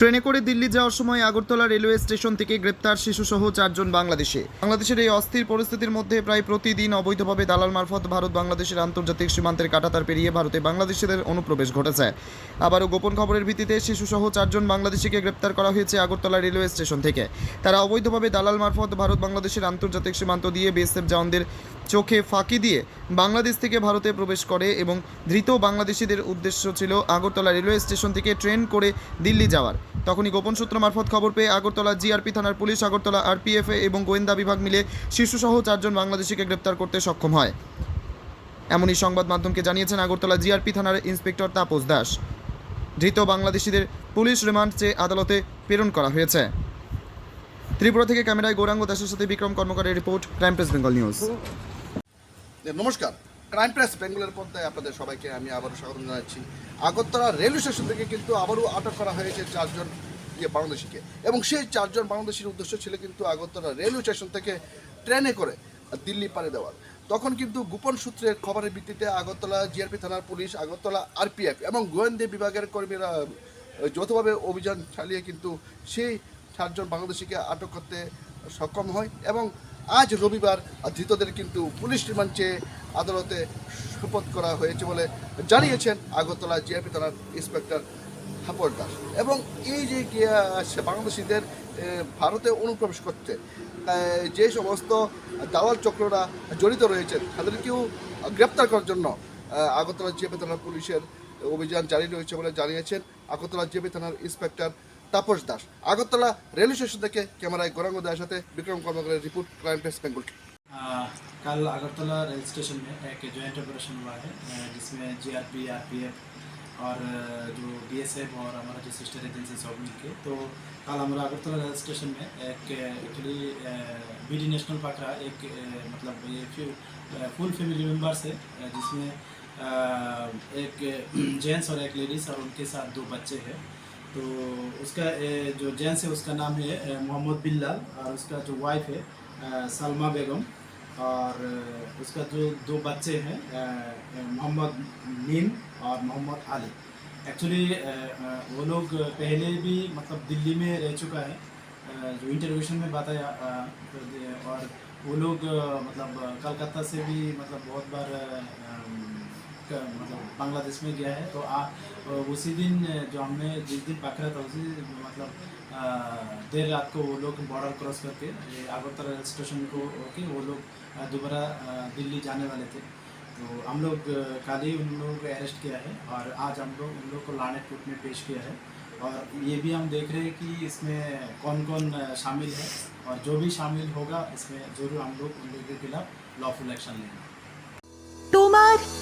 ট্রেনে করে দিল্লি যাওয়ার সময় আগরতলা রেলওয়ে স্টেশন থেকে গ্রেপ্তার শিশুসহ চারজন বাংলাদেশে। বাংলাদেশের এই অস্থির পরিস্থিতির মধ্যে প্রায় প্রতিদিন অবৈধভাবে দালাল মারফত ভারত বাংলাদেশের আন্তর্জাতিক সীমান্তের কাটাতার পেরিয়ে ভারতে বাংলাদেশিদের অনুপ্রবেশ ঘটেছে। আবারও গোপন খবরের ভিত্তিতে শিশুসহ চারজন বাংলাদেশিকে গ্রেপ্তার করা হয়েছে আগরতলা রেলওয়ে স্টেশন থেকে। তারা অবৈধভাবে দালাল মারফত ভারত বাংলাদেশের আন্তর্জাতিক সীমান্ত দিয়ে বিএসএফ জওয়ানদের চোখে ফাঁকি দিয়ে বাংলাদেশ থেকে ভারতে প্রবেশ করে এবং ধৃত বাংলাদেশিদের উদ্দেশ্য ছিল আগরতলা রেলওয়ে স্টেশন থেকে ট্রেন করে দিল্লি যাওয়ার। তখনই গোপন সূত্র মারফত খবর পেয়ে আগরতলা জিআরপি থানার পুলিশ, আগরতলা আরপিএফএ এবং গোয়েন্দা বিভাগ মিলে শিশুসহ চারজন বাংলাদেশিকে গ্রেপ্তার করতে সক্ষম হয়। এমনই সংবাদ মাধ্যমকে জানিয়েছেন আগরতলা জিআরপি থানার ইন্সপেক্টর তাপস দাস। ধৃত বাংলাদেশিদের পুলিশ রিমান্ড চেয়ে আদালতে প্রেরণ করা হয়েছে। ত্রিপুরা থেকে ক্যামেরায় গৌরাঙ্গ দাসের সাথে Bikram কর্মকারের report, crime press Bengal news. নমস্কার। ক্রাইম প্রেস বেঙ্গলের পর্দায় আপনাদের সবাইকে আমি আবারও স্বাগত জানাচ্ছি। আগরতলা রেলওয়ে স্টেশন থেকে কিন্তু আবারও আটক করা হয়েছে চারজন ইয়ে বাংলাদেশিকে। এবং সেই চারজন বাংলাদেশির উদ্দেশ্য ছিল কিন্তু আগরতলা রেলওয়ে স্টেশন থেকে ট্রেনে করে দিল্লি পাড়ি দেওয়ার। তখন কিন্তু গোপন সূত্রের খবরের ভিত্তিতে আগরতলা জিআরপি থানার পুলিশ, আগরতলা আরপিএফ এবং গোয়েন্দা বিভাগের কর্মীরা যৌথভাবে অভিযান চালিয়ে কিন্তু সেই চারজন বাংলাদেশিকে আটক করতে সক্ষম হয় এবং আজ রবিবার ধৃতদের কিন্তু পুলিশ রিমান্ড চেয়ে আদালতে শপথ করা হয়েছে বলে জানিয়েছেন আগরতলা জিআরপি থানার ইন্সপেক্টর হাপর দাস। এবং এই যে বাংলাদেশিদের ভারতে অনুপ্রবেশ করতে যে সমস্ত দালাল চক্ররা জড়িত রয়েছেন তাদেরকেও গ্রেপ্তার করার জন্য আগরতলা জিআরপি থানার পুলিশের অভিযান জারি রয়েছে বলে জানিয়েছেন আগরতলা জিআরপি থানার inspector Tapas Das Agartala rail station থেকে ক্যামেরায় গৌরাঙ্গ দাসের সাথে বিক্রম কর্মকারের রিপোর্ট ক্রাইম প্রেস বেঙ্গল आ, कल अगरतला रेल स्टेशन में एक जॉइंट ऑपरेशन हुआ है अ, जिसमें जीआरपी आरपीएफ और अ, जो बीएसएफ और हमारा जो सिस्टर एजेंसी सब मिलके तो कल हमारा अगरतला रेल स्टेशन में एक एक्चुअली बी नेशनल पकड़ा एक अ, मतलब ये फुल फैमिली मेम्बर्स है अ, जिसमें अ, एक जेंट्स और एक लेडीज़ और उनके साथ दो बच्चे हैं तो उसका जो जेंट्स है उसका नाम है मोहम्मद बिल्लाल, और उसका जो वाइफ है सलमा बेगम, और उसका जो दो बच्चे हैं मोहम्मद नीम और मोहम्मद आली। एक्चुअली वो लोग पहले भी मतलब दिल्ली में रह चुका है। जो इंटरव्यूशन में बताया और वो लोग मतलब कलकत्ता से भी मतलब बहुत बार मतलब बांग्लादेश में गया है तो आ, उसी दिन जो हमने जिस दिन पकड़ा था उसी मतलब देर रात को वो लोग बॉर्डर क्रॉस करके आगोतरा स्टेशन को होके वो लोग दोबारा दिल्ली जाने वाले थे। तो हम लोग कल ही उन लोगों को अरेस्ट किया है और आज हम लोग उन लोग को लाने कोर्ट में पेश किया है। और ये भी हम देख रहे हैं कि इसमें कौन कौन शामिल है और जो भी शामिल होगा इसमें ज़रूर हम लोग उन लोगों के खिलाफ लॉफुल एक्शन लेंगे।